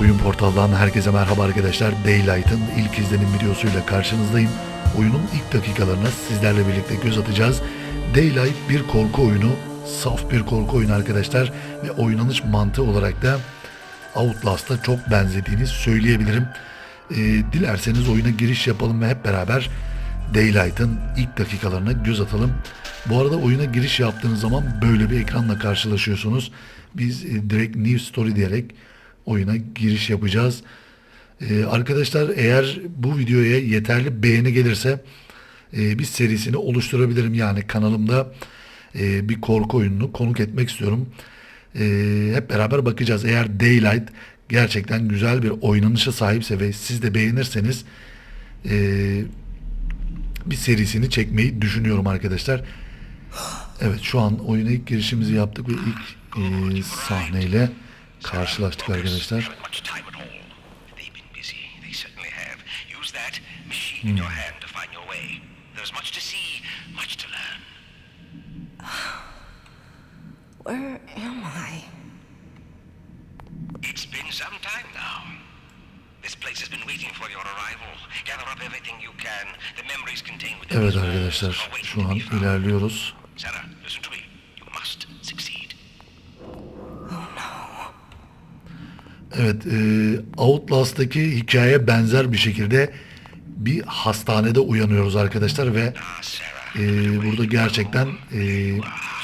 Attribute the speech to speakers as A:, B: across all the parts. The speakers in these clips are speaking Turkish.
A: Oyun portaldan herkese merhaba arkadaşlar. Daylight'ın ilk izlenim videosuyla karşınızdayım. Oyunun ilk dakikalarına sizlerle birlikte göz atacağız. Daylight bir korku oyunu, saf bir korku oyunu arkadaşlar ve oynanış mantığı olarak da Outlast'a çok benzediğini söyleyebilirim. Ee, dilerseniz oyuna giriş yapalım ve hep beraber Daylight'ın ilk dakikalarına göz atalım. Bu arada oyuna giriş yaptığınız zaman böyle bir ekranla karşılaşıyorsunuz. Biz e, direkt New Story diyerek oyuna giriş yapacağız. Ee, arkadaşlar eğer bu videoya yeterli beğeni gelirse e, bir serisini oluşturabilirim. Yani kanalımda e, bir korku oyununu konuk etmek istiyorum. E, hep beraber bakacağız. Eğer Daylight gerçekten güzel bir oynanışa sahipse ve siz de beğenirseniz e, bir serisini çekmeyi düşünüyorum arkadaşlar. Evet şu an oyuna ilk girişimizi yaptık ve ilk e, sahneyle karşılaştık arkadaşlar.
B: Learn.
C: Where am I?
B: It's been some time now. This place has been waiting for your arrival. Gather up everything you can. The memories contained within
A: Evet arkadaşlar
B: are waiting
A: şu an ilerliyoruz.
B: Sarah,
A: Evet, e, Outlast'taki hikaye benzer bir şekilde bir hastanede uyanıyoruz arkadaşlar ve e, burada gerçekten e,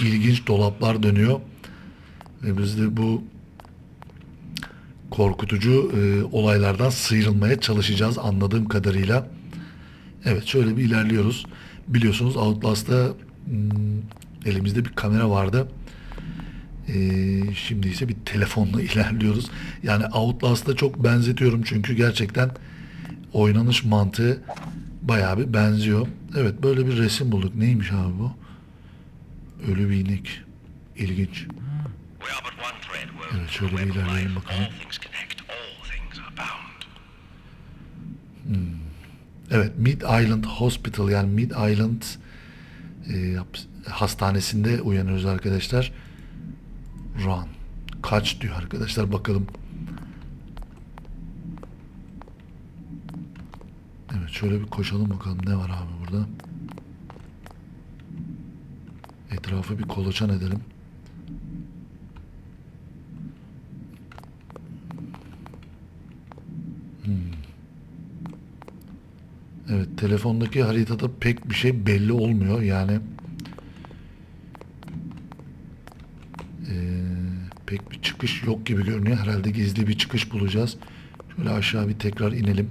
A: ilginç dolaplar dönüyor. Ve biz de bu korkutucu e, olaylardan sıyrılmaya çalışacağız anladığım kadarıyla. Evet, şöyle bir ilerliyoruz. Biliyorsunuz Outlast'ta hmm, elimizde bir kamera vardı. Ee, şimdi ise bir telefonla ilerliyoruz. Yani Outlast'a çok benzetiyorum çünkü gerçekten oynanış mantığı bayağı bir benziyor. Evet böyle bir resim bulduk. Neymiş abi bu? Ölü bir inek. İlginç. Evet, şöyle bir ilerleyelim bakalım.
B: Bound.
A: Evet Mid Island Hospital yani Mid Island e, hastanesinde uyanıyoruz arkadaşlar. Run. Kaç diyor arkadaşlar bakalım. Evet şöyle bir koşalım bakalım ne var abi burada. Etrafı bir kolaçan edelim. Evet telefondaki haritada pek bir şey belli olmuyor yani Ee, pek bir çıkış yok gibi görünüyor. Herhalde gizli bir çıkış bulacağız. Şöyle aşağı bir tekrar inelim.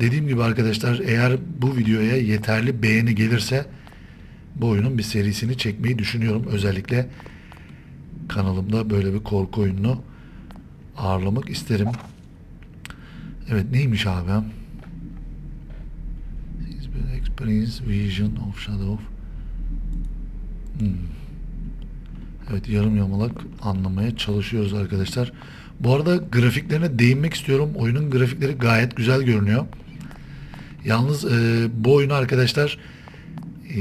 A: Dediğim gibi arkadaşlar eğer bu videoya yeterli beğeni gelirse bu oyunun bir serisini çekmeyi düşünüyorum. Özellikle kanalımda böyle bir korku oyununu ağırlamak isterim. Evet neymiş abi? Experience Vision of Shadow. Hmm. Evet yarım yamalak anlamaya çalışıyoruz arkadaşlar. Bu arada grafiklerine değinmek istiyorum. Oyunun grafikleri gayet güzel görünüyor. Yalnız e, bu oyunu arkadaşlar e,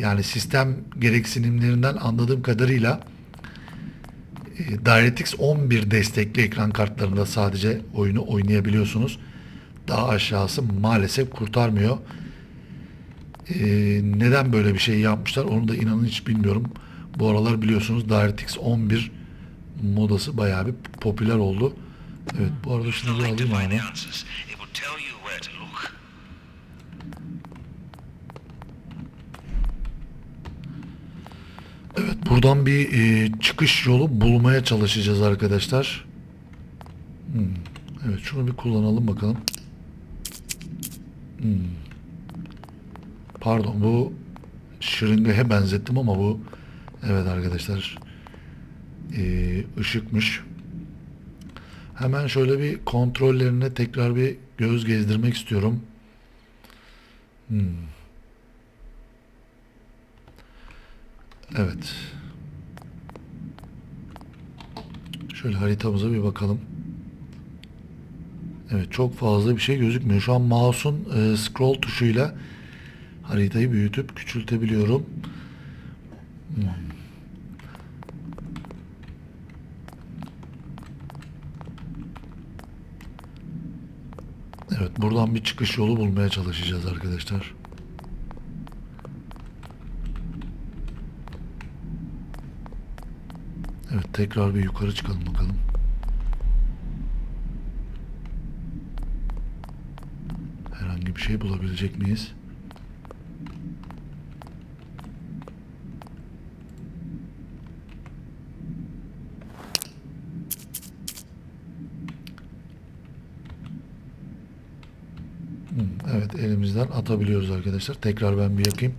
A: yani sistem gereksinimlerinden anladığım kadarıyla e, DirectX 11 destekli ekran kartlarında sadece oyunu oynayabiliyorsunuz. Daha aşağısı maalesef kurtarmıyor. Ee, neden böyle bir şey yapmışlar onu da inanın hiç bilmiyorum. Bu aralar biliyorsunuz DirectX 11 modası bayağı bir popüler oldu. Evet bu arada şunu
B: to
A: alayım
B: look.
A: Evet buradan bir e, çıkış yolu bulmaya çalışacağız arkadaşlar. Hmm. Evet şunu bir kullanalım bakalım. Hmm. Pardon bu şırıngaya benzettim ama bu evet arkadaşlar e, ışıkmış. Hemen şöyle bir kontrollerine tekrar bir göz gezdirmek istiyorum. Hmm. Evet. Şöyle haritamıza bir bakalım. Evet çok fazla bir şey gözükmüyor. Şu an mouse'un e, scroll tuşuyla haritayı büyütüp küçültebiliyorum. Hmm. Evet buradan bir çıkış yolu bulmaya çalışacağız arkadaşlar. Evet tekrar bir yukarı çıkalım bakalım. Herhangi bir şey bulabilecek miyiz? Evet elimizden atabiliyoruz arkadaşlar. Tekrar ben bir yakayım.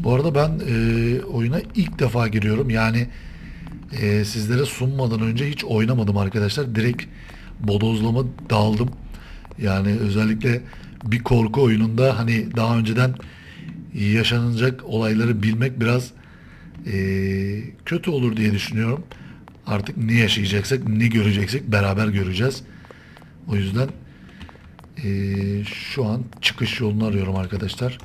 A: Bu arada ben e, oyuna ilk defa giriyorum. Yani e, sizlere sunmadan önce hiç oynamadım arkadaşlar. Direkt bodozlama daldım. Yani özellikle bir korku oyununda hani daha önceden yaşanacak olayları bilmek biraz e, kötü olur diye düşünüyorum. Artık ne yaşayacaksak, ne göreceksek beraber göreceğiz. O yüzden ee, şu an çıkış yolunu arıyorum arkadaşlar.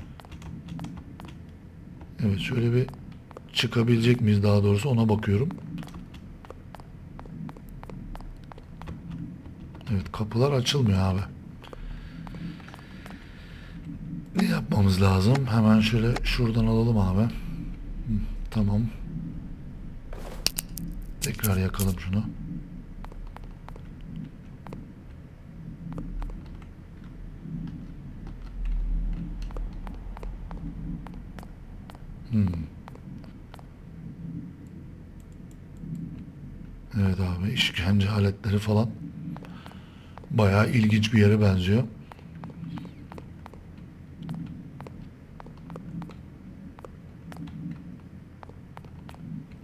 A: Evet şöyle bir çıkabilecek miyiz daha doğrusu ona bakıyorum. Evet kapılar açılmıyor abi. Ne yapmamız lazım? Hemen şöyle şuradan alalım abi. Tamam. Tekrar yakalım şunu. Evet abi işkence aletleri falan bayağı ilginç bir yere benziyor.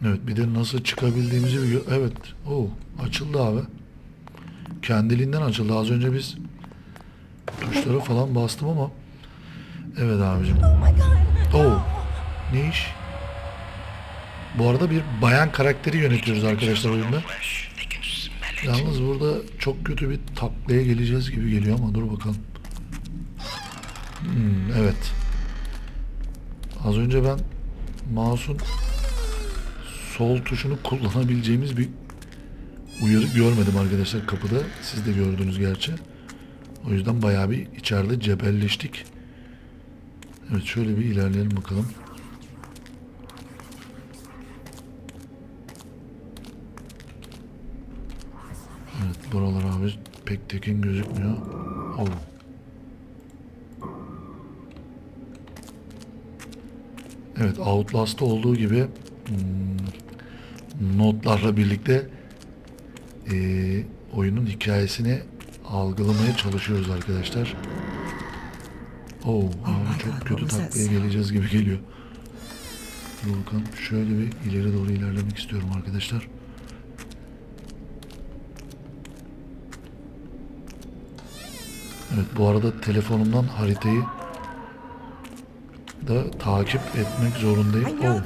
A: Evet bir de nasıl çıkabildiğimizi gö- Evet. o açıldı abi. Kendiliğinden açıldı. Az önce biz tuşlara falan bastım ama Evet abicim.
C: Oh.
A: Oo. Ne iş? Bu arada bir bayan karakteri yönetiyoruz arkadaşlar oyunda. Yalnız burada çok kötü bir taklaya geleceğiz gibi geliyor ama dur bakalım. Hmm, evet. Az önce ben mouse'un sol tuşunu kullanabileceğimiz bir uyarı görmedim arkadaşlar kapıda. Siz de gördünüz gerçi. O yüzden bayağı bir içeride cebelleştik. Evet şöyle bir ilerleyelim bakalım. Evet buralar abi pek tekin gözükmüyor. Oh. Evet Outlast'ta olduğu gibi hmm, notlarla birlikte eee, oyunun hikayesini algılamaya çalışıyoruz arkadaşlar. Oh, abi çok kötü taklaya geleceğiz gibi geliyor. Dur bakalım şöyle bir ileri doğru ilerlemek istiyorum arkadaşlar. Evet bu arada telefonumdan haritayı da takip etmek zorundayım. Oh,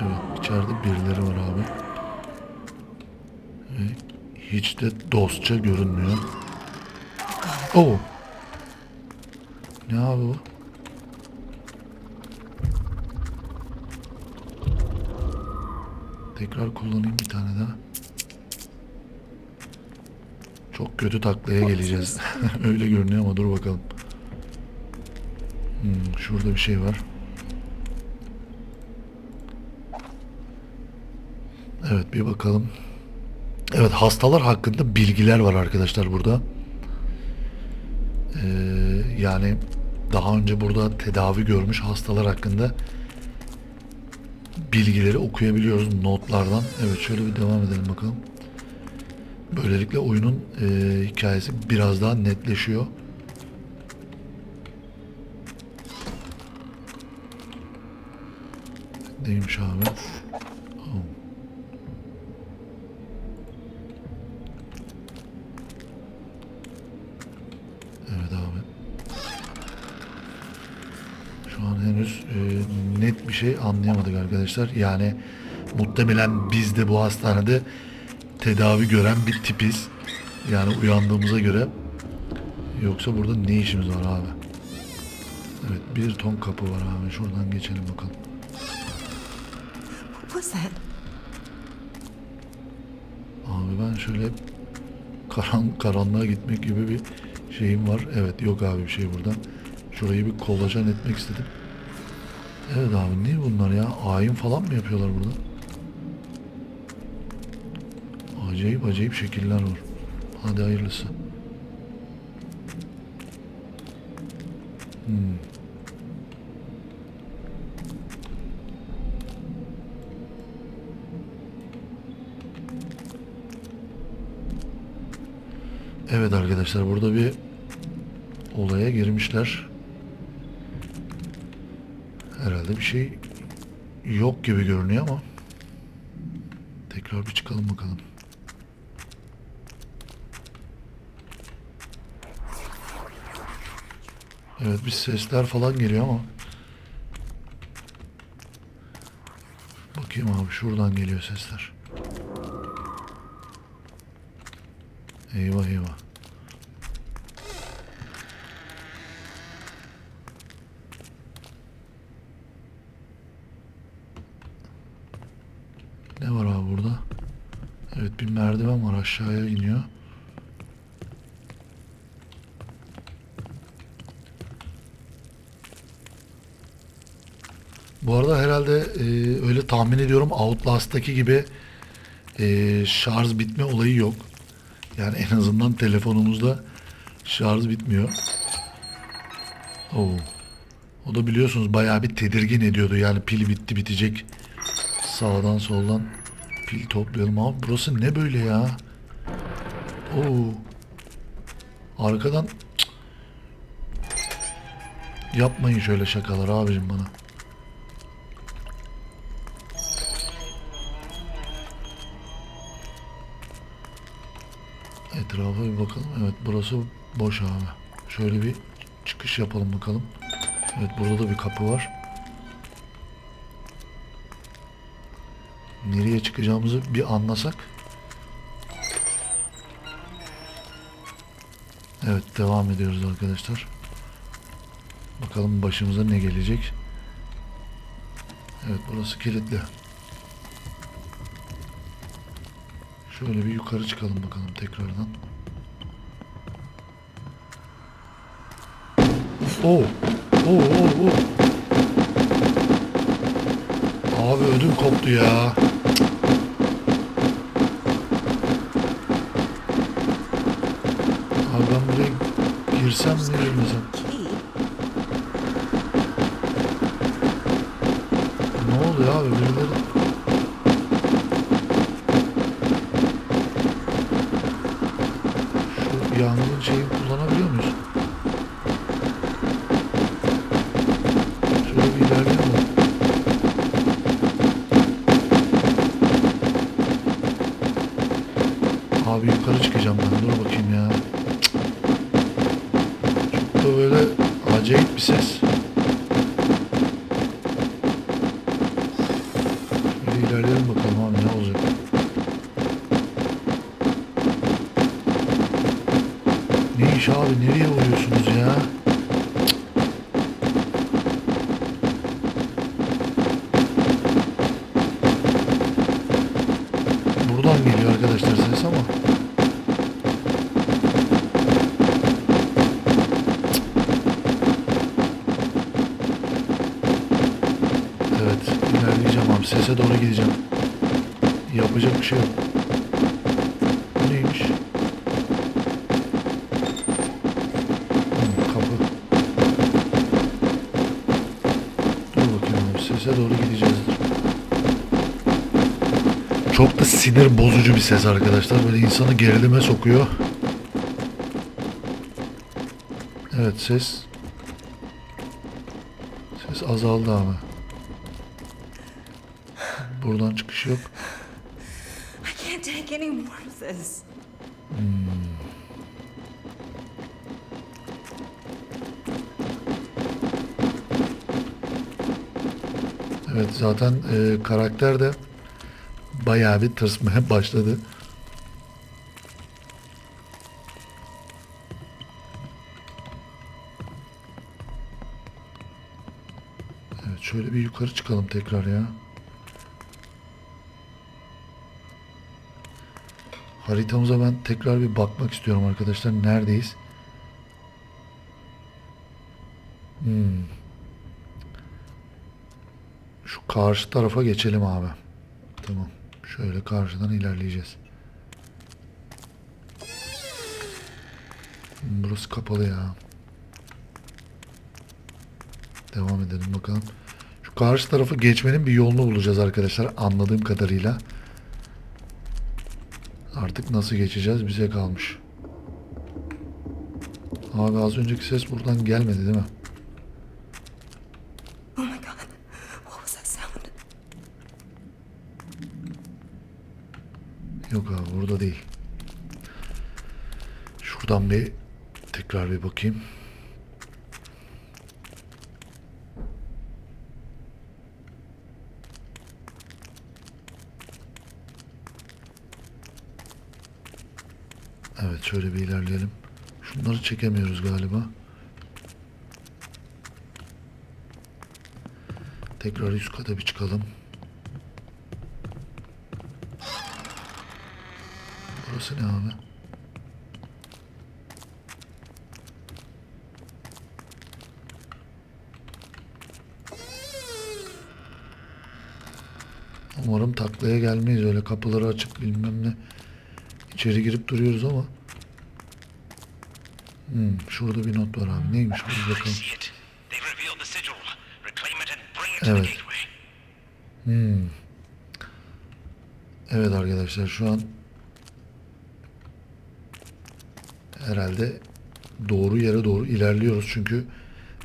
A: evet içeride birileri var abi. Ve hiç de dostça görünmüyor. Oh. Ne abi bu? Tekrar kullanayım bir tane daha. Çok kötü taklaya geleceğiz. Öyle görünüyor ama dur bakalım. Hmm, şurada bir şey var. Evet bir bakalım. Evet hastalar hakkında bilgiler var arkadaşlar burada. Ee, yani daha önce burada tedavi görmüş hastalar hakkında bilgileri okuyabiliyoruz notlardan. Evet şöyle bir devam edelim bakalım. Böylelikle oyunun e, hikayesi biraz daha netleşiyor. Neymiş abi? Oh. Evet abi. Şu an henüz e, net bir şey anlayamadık arkadaşlar. Yani muhtemelen biz de bu hastanede tedavi gören bir tipiz. Yani uyandığımıza göre. Yoksa burada ne işimiz var abi? Evet bir ton kapı var abi. Şuradan geçelim bakalım. Abi ben şöyle karan, karanlığa gitmek gibi bir şeyim var. Evet yok abi bir şey burada. Şurayı bir kolajen etmek istedim. Evet abi ne bunlar ya? Ayin falan mı yapıyorlar burada? Acayip acayip şekiller var. Hadi hayırlısı. Hmm. Evet arkadaşlar burada bir olaya girmişler. Herhalde bir şey yok gibi görünüyor ama tekrar bir çıkalım bakalım. Evet bir sesler falan geliyor ama bakayım abi şuradan geliyor sesler. Eyvah eyvah. Ne var abi burada? Evet bir merdiven var aşağıya iniyor. Bu arada herhalde e, öyle tahmin ediyorum Outlast'taki gibi e, şarj bitme olayı yok. Yani en azından telefonumuzda şarj bitmiyor. Oo. O da biliyorsunuz bayağı bir tedirgin ediyordu. Yani pil bitti bitecek. Sağdan soldan pil toplayalım. Abi burası ne böyle ya? Oo. Arkadan Cık. yapmayın şöyle şakalar abicim bana. Etrafa bir bakalım. Evet burası boş abi. Şöyle bir çıkış yapalım bakalım. Evet burada da bir kapı var. Nereye çıkacağımızı bir anlasak. Evet devam ediyoruz arkadaşlar. Bakalım başımıza ne gelecek. Evet burası kilitli. Şöyle bir yukarı çıkalım bakalım tekrardan. Oo. Oo oo oo. Abi ödüm koptu ya. Abi ben buraya girsem mi girmesem? Yukarı çıkacağım ben dur bakayım ya. Çok da böyle acayip bir ses. Şöyle ilerleyelim bakalım abi ne olacak. Ne iş abi nereye vuruyorsunuz ya? Buradan geliyor arkadaşlar ses ama. Sese doğru gideceğim. Yapacak bir şey yok. Bu neymiş? Hmm, kapı. Dur bakayım abi sese doğru gideceğiz. Çok da sinir bozucu bir ses arkadaşlar. Böyle insanı gerilime sokuyor. Evet ses. Ses azaldı abi. Buradan çıkış yok.
C: I can't take any more of this.
A: Evet zaten e, karakter de bayağı bir tırsmaya başladı. Evet şöyle bir yukarı çıkalım tekrar ya. Haritamıza ben tekrar bir bakmak istiyorum arkadaşlar. Neredeyiz? Hmm. Şu karşı tarafa geçelim abi. Tamam. Şöyle karşıdan ilerleyeceğiz. Burası kapalı ya. Devam edelim bakalım. Şu karşı tarafa geçmenin bir yolunu bulacağız arkadaşlar anladığım kadarıyla. Artık nasıl geçeceğiz bize kalmış. Abi az önceki ses buradan gelmedi değil mi?
C: Oh?
A: Yok abi burada değil. Şuradan bir tekrar bir bakayım. Evet şöyle bir ilerleyelim. Şunları çekemiyoruz galiba. Tekrar üst kata bir çıkalım. Burası ne abi? Umarım taklaya gelmeyiz öyle kapıları açıp bilmem ne. İçeri girip duruyoruz ama. Hmm, şurada bir not var abi. Neymiş bu bakalım. Evet.
B: gateway.
A: Evet arkadaşlar şu an herhalde doğru yere doğru ilerliyoruz çünkü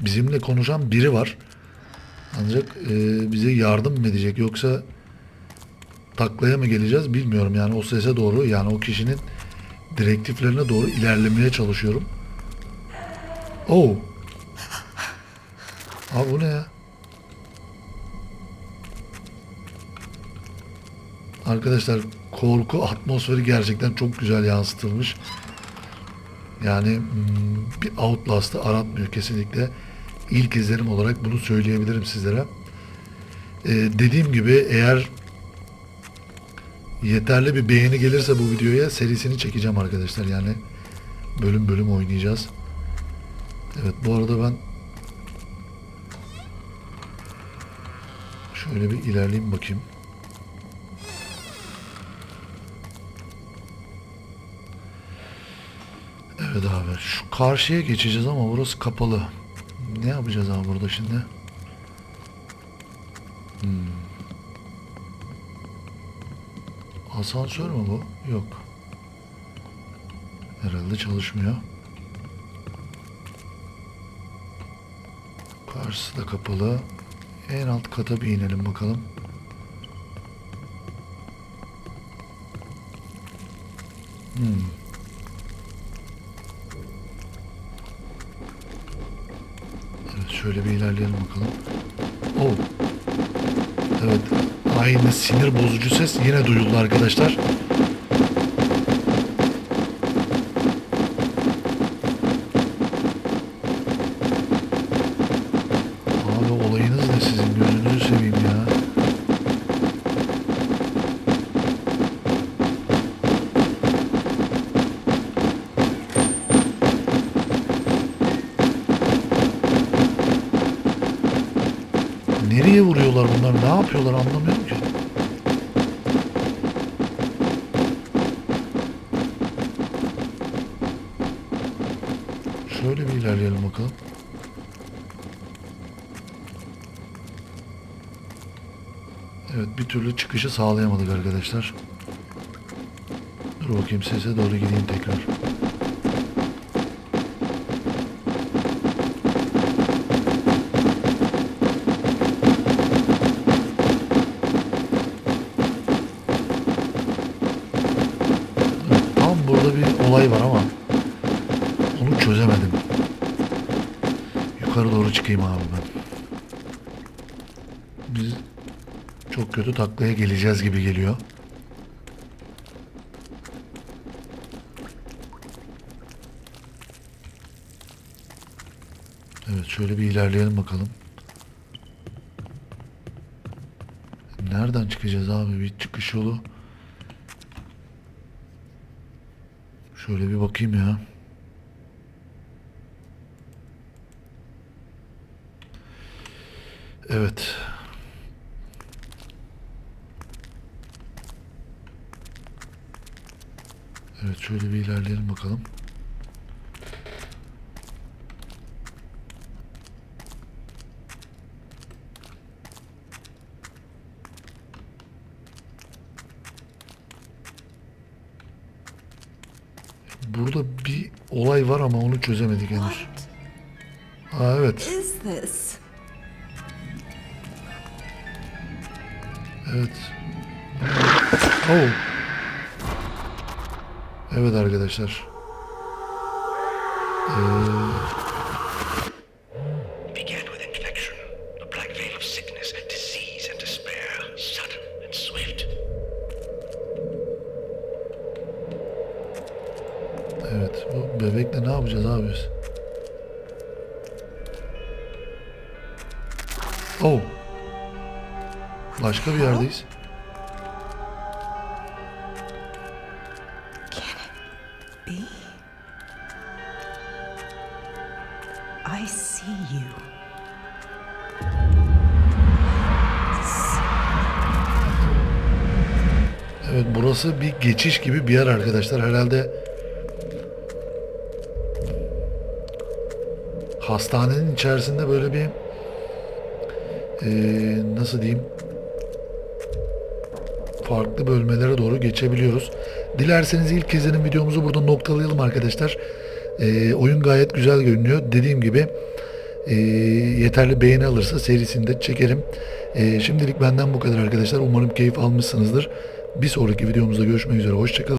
A: bizimle konuşan biri var. Ancak e, bize yardım mı edecek yoksa taklaya mı geleceğiz bilmiyorum. Yani o sese doğru yani o kişinin direktiflerine doğru ilerlemeye çalışıyorum. Oo. Abi bu ne ya? Arkadaşlar korku atmosferi gerçekten çok güzel yansıtılmış. Yani hmm, bir Outlast'ı aratmıyor kesinlikle. İlk izlenim olarak bunu söyleyebilirim sizlere. Ee, dediğim gibi eğer yeterli bir beğeni gelirse bu videoya serisini çekeceğim arkadaşlar. Yani bölüm bölüm oynayacağız. Evet bu arada ben şöyle bir ilerleyeyim bakayım. Evet abi şu karşıya geçeceğiz ama burası kapalı. Ne yapacağız abi burada şimdi? Hmm. Asansör mü bu? Yok. Herhalde çalışmıyor. Karşısı da kapalı. En alt kata bir inelim bakalım. Hmm. Evet şöyle bir ilerleyelim bakalım. Oh. Aynı sinir bozucu ses yine duyuldu arkadaşlar. Abi olayınız ne sizin gözünüzü seveyim ya. Nereye vuruyorlar bunlar? Ne yapıyorlar anlamıyorum Evet bir türlü çıkışı sağlayamadık arkadaşlar. Dur bakayım sese doğru gideyim tekrar. Olay var ama onu çözemedim. Yukarı doğru çıkayım abi ben. Biz çok kötü taklaya geleceğiz gibi geliyor. Evet şöyle bir ilerleyelim bakalım. Nereden çıkacağız abi? Bir çıkış yolu Şöyle bir bakayım ya. Evet. Evet şöyle bir ilerleyelim bakalım. Burada bir olay var ama onu çözemedik henüz. Aa evet. Evet. Oh. Evet arkadaşlar. Ee,
C: I see you.
A: Evet burası bir geçiş gibi bir yer arkadaşlar. Herhalde hastanenin içerisinde böyle bir eee, nasıl diyeyim farklı bölmelere doğru geçebiliyoruz. Dilerseniz ilk izlenim videomuzu burada noktalayalım arkadaşlar. Eee, oyun gayet güzel görünüyor. Dediğim gibi eee, yeterli beğeni alırsa serisini de çekerim. Eee, şimdilik benden bu kadar arkadaşlar. Umarım keyif almışsınızdır. Bir sonraki videomuzda görüşmek üzere. Hoşçakalın.